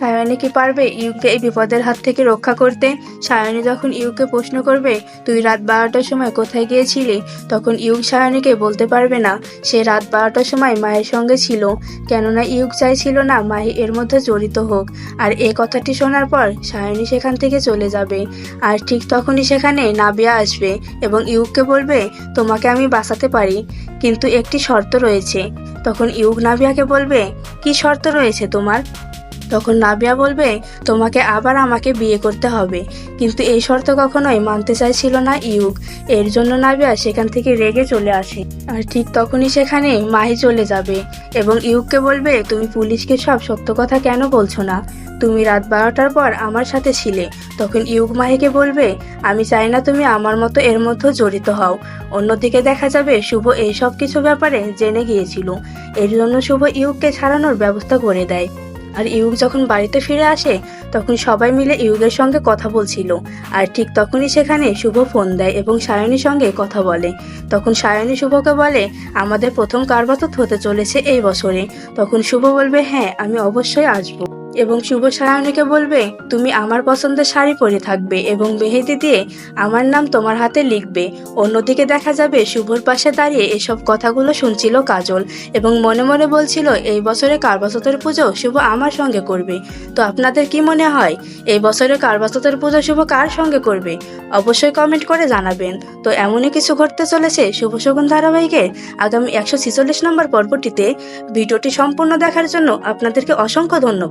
সায়নী কি পারবে ইউকে এই বিপদের হাত থেকে রক্ষা করতে? সায়নী যখন ইউকে প্রশ্ন করবে, তুই রাত বারোটার সময় কোথায় গিয়েছিলি? তখন ইউক সায়নীকে বলতে পারবে না। সে রাত বারোটার সময় মায়ের সঙ্গে ছিল। কেননা ইউক চাইছিল না মাহি এর মধ্যে জড়িত হোক। আর এ কথাটি শোনার পর সায়নী সেখান থেকে চলে যাবে। আর ঠিক তখনই সেখানে নাবিয়া আসবে এবং ইউককে বলবে, তোমাকে আমি বাঁচাতে পারি, কিন্তু একটি শর্ত রয়েছে। তখন ইউক নাবিয়াকে বলবে, কি শর্ত রয়েছে তোমার? তখন নাবিয়া বলবে, তোমাকে আবার আমাকে বিয়ে করতে হবে। কিন্তু এই শর্ত কখনোই মানতে চাইছিল না ইউক এর জন্য নাবিয়া সেখান থেকে রেগে চলে আসে। আর ঠিক তখনই সেখানে মাহি চলে যাবে এবং ইউককে বলবে, তুমি পুলিশকে সব সত্য কথা কেন বলছো না? তুমি রাত বারোটার পর আমার সাথে ছিলে। তখন ইউক মাহিকে বলবে, আমি চাই না তুমি আমার মতো এর মধ্যে জড়িত হও। অন্যদিকে দেখা যাবে শুভ এই সব কিছু ব্যাপারে জেনে গিয়েছিল। এর জন্য শুভ ইউককে ছাড়ানোর ব্যবস্থা করে দেয়। আর ইউক যখন বাড়িতে ফিরে আসে, তখন সবাই মিলে ইউকের সঙ্গে কথা বলছিল। আর ঠিক তখনই সেখানে শুভ ফোন দেয় এবং সায়নীর সঙ্গে কথা বলে। তখন সায়নী শুভকে বলে, আমাদের প্রথম কারবাতত হতে চলেছে এই বছরে। তখন শুভ বলবে হ্যাঁ আমি অবশ্যই আসব। এবং শুভ সায়নীকে বলবে, তুমি আমার পছন্দের শাড়ি পরে থাকবে এবং মেহেদি দিয়ে আমার নাম তোমার হাতে লিখবে। অন্যদিকে দেখা যাবে শুভর পাশে দাঁড়িয়ে এসব কথাগুলো শুনছিল কাজল এবং মনে মনে বলছিল, এই বছরে কারবাসতের পুজো শুভ আমার সঙ্গে করবে। তো আপনাদের কি মনে হয়, এই বছরে কারবাসতের পুজো শুভ কার সঙ্গে করবে? অবশ্যই কমেন্ট করে জানাবেন। তো এমনই কিছু ঘটতে চলেছে শুভ শগুন ধারাবাহিকের আগামী একশো ছিচল্লিশ নম্বর পর্বটিতে। ভিডিওটি সম্পূর্ণ দেখার জন্য আপনাদেরকে অসংখ্য ধন্যবাদ।